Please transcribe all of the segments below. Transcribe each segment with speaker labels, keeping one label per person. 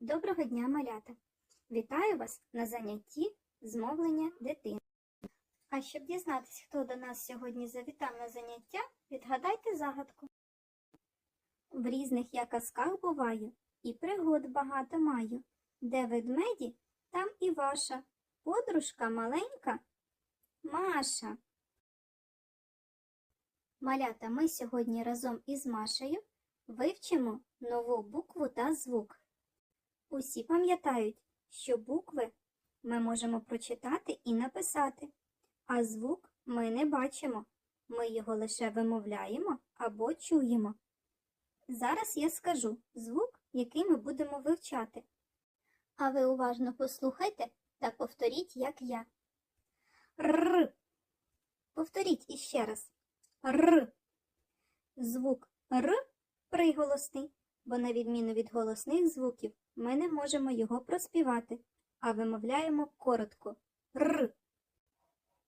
Speaker 1: Доброго дня, малята! Вітаю вас на занятті з мовлення дитини. А щоб дізнатися, хто до нас сьогодні завітав на заняття, відгадайте загадку. В різних я казках буваю, і пригод багато маю. Де ведмеді, там і ваша подружка маленька Маша. Малята, ми сьогодні разом із Машею вивчимо нову букву та звук. Усі пам'ятають, що букви ми можемо прочитати і написати, а звук ми не бачимо. Ми його лише вимовляємо або чуємо. Зараз я скажу звук, який ми будемо вивчати. А ви уважно послухайте та повторіть, як я. Р. Повторіть іще раз. Р. Звук Р приголосний, бо на відміну від голосних звуків ми не можемо його проспівати, а вимовляємо коротко Р.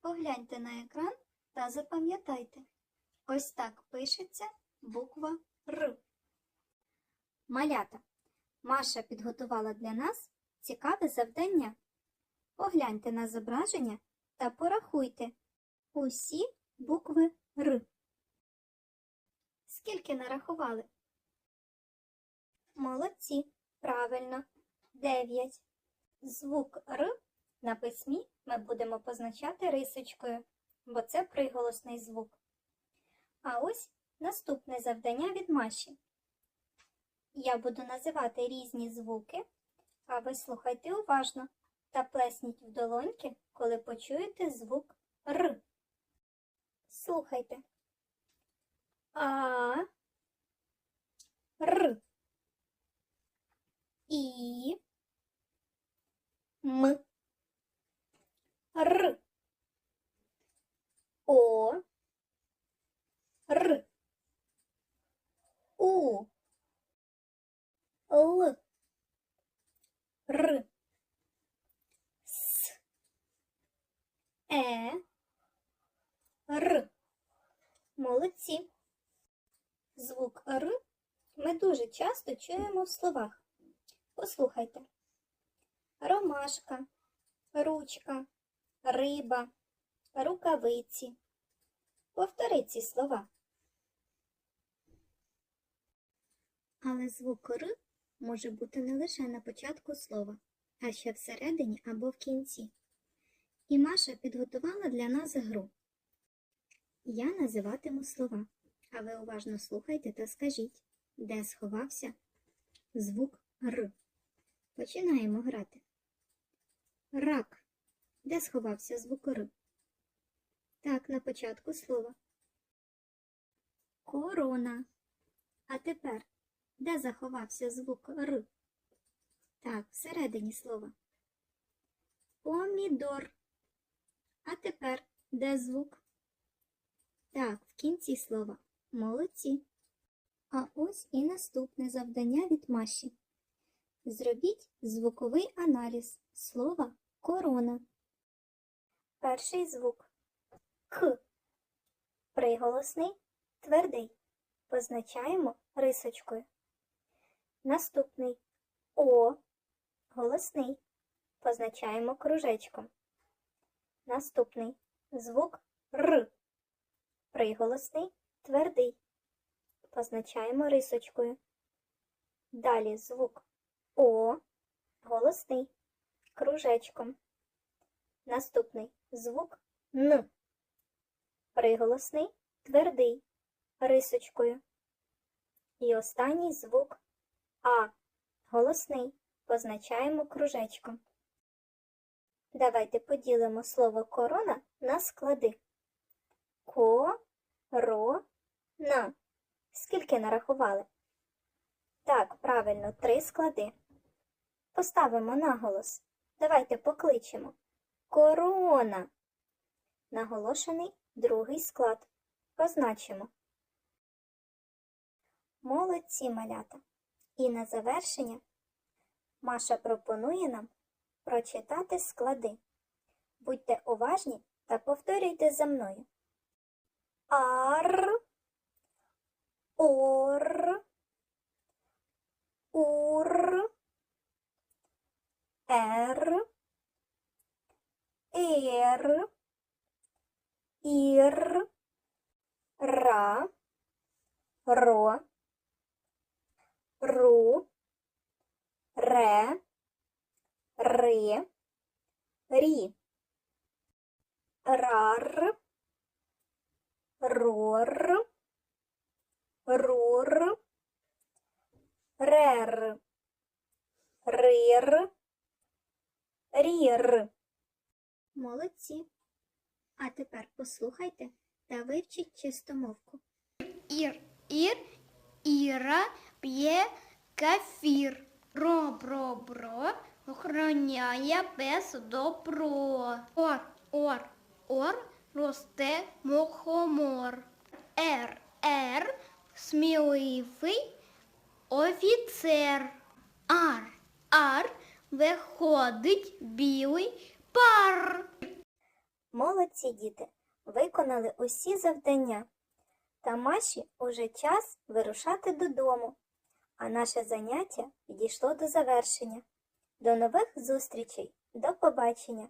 Speaker 1: Погляньте на екран та запам'ятайте. Ось так пишеться буква Р. Малята. Маша підготувала для нас цікаве завдання. Погляньте на зображення та порахуйте усі букви Р. Скільки нарахували? Молодці. Правильно. Дев'ять. Звук Р на письмі ми будемо позначати рисочкою, бо це приголосний звук. А ось наступне завдання від Маші. Я буду називати різні звуки, а ви слухайте уважно та плесніть в долоньки, коли почуєте звук Р. Слухайте. А. Р. І. М. Р. О. Р. У. Л. Р. С. Е. Р. Молодці. Звук Р ми дуже часто чуємо в словах. Послухайте. Ромашка, ручка, риба, рукавиці. Повтори ці слова. Але звук Р може бути не лише на початку слова, а ще всередині або в кінці. І Маша підготувала для нас гру. Я називатиму слова, а ви уважно слухайте та скажіть, де сховався звук Р. Починаємо грати. Рак. Де сховався звук Р? Так, на початку слова. Корона. А тепер, де заховався звук Р? Так, всередині слова. Помідор. А тепер де звук? Так, в кінці слова. Молодці. А ось і наступне завдання від Маші. Зробіть звуковий аналіз слова корона. Перший звук К. Приголосний твердий. Позначаємо рисочкою. Наступний О. Голосний. Позначаємо кружечком. Наступний звук Р. Приголосний твердий. Позначаємо рисочкою. Далі звук О. Голосний. Кружечком. Наступний звук Н. Приголосний твердий. Рисочкою. І останній звук А. Голосний. Позначаємо кружечком. Давайте поділимо слово корона на склади. Ко-ро-на. Скільки нарахували? Так, правильно, три склади. Поставимо наголос. Давайте покличемо. Корона. Наголошений другий склад. Позначимо. Молодці малята. І на завершення Маша пропонує нам прочитати склади. Будьте уважні та повторюйте за мною. Ар, ор, ур, Р, Р, Ір, Ра, Ро, Ру, Ре, Ри, Рі, Рар, Рор, Рур, Рер, Рир, Рір. Молодці. А тепер послухайте та вивчіть чистомовку.
Speaker 2: Ір, ір, іра п'є кефір. Ро, бро, бро, охороняє без добро. Ор, ор, ор, росте мухомор. Ер, ер, сміливий офіцер. Ар, ар, виходить білий пар.
Speaker 1: Молодці діти, виконали усі завдання. Та Маші уже час вирушати додому, а наше заняття підійшло до завершення. До нових зустрічей, до побачення!